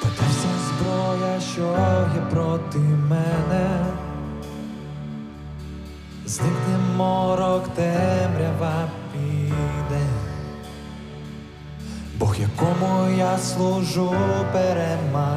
Та де вся зброя, що є проти мене, зникне морок темрява піде, Бог, якому я служу перемагає.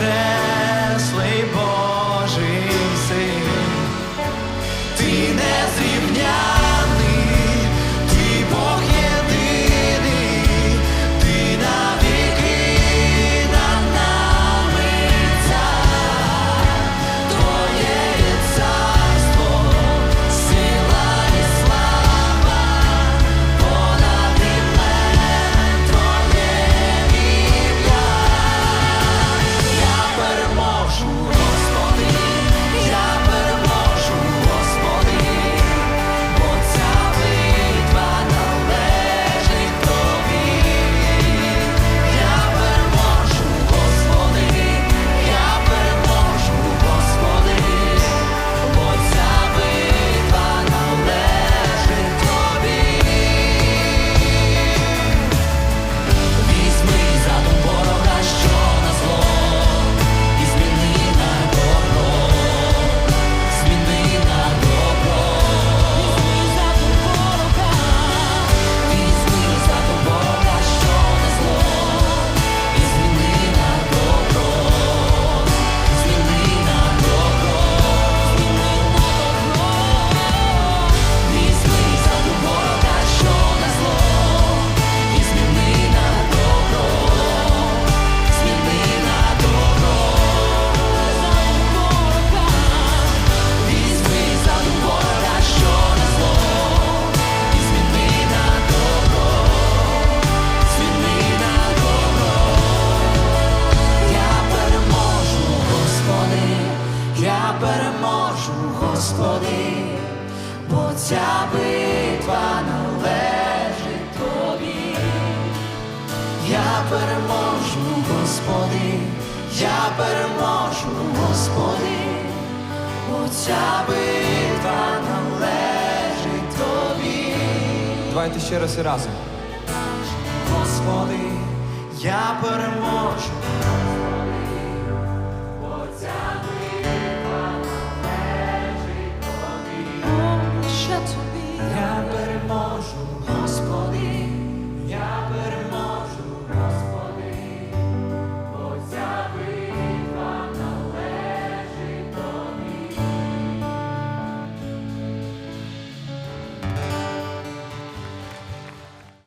there. я переможу, Господи, оця битва належить тобі. Давайте ще раз і разом. Господи, я переможу. Я переможу.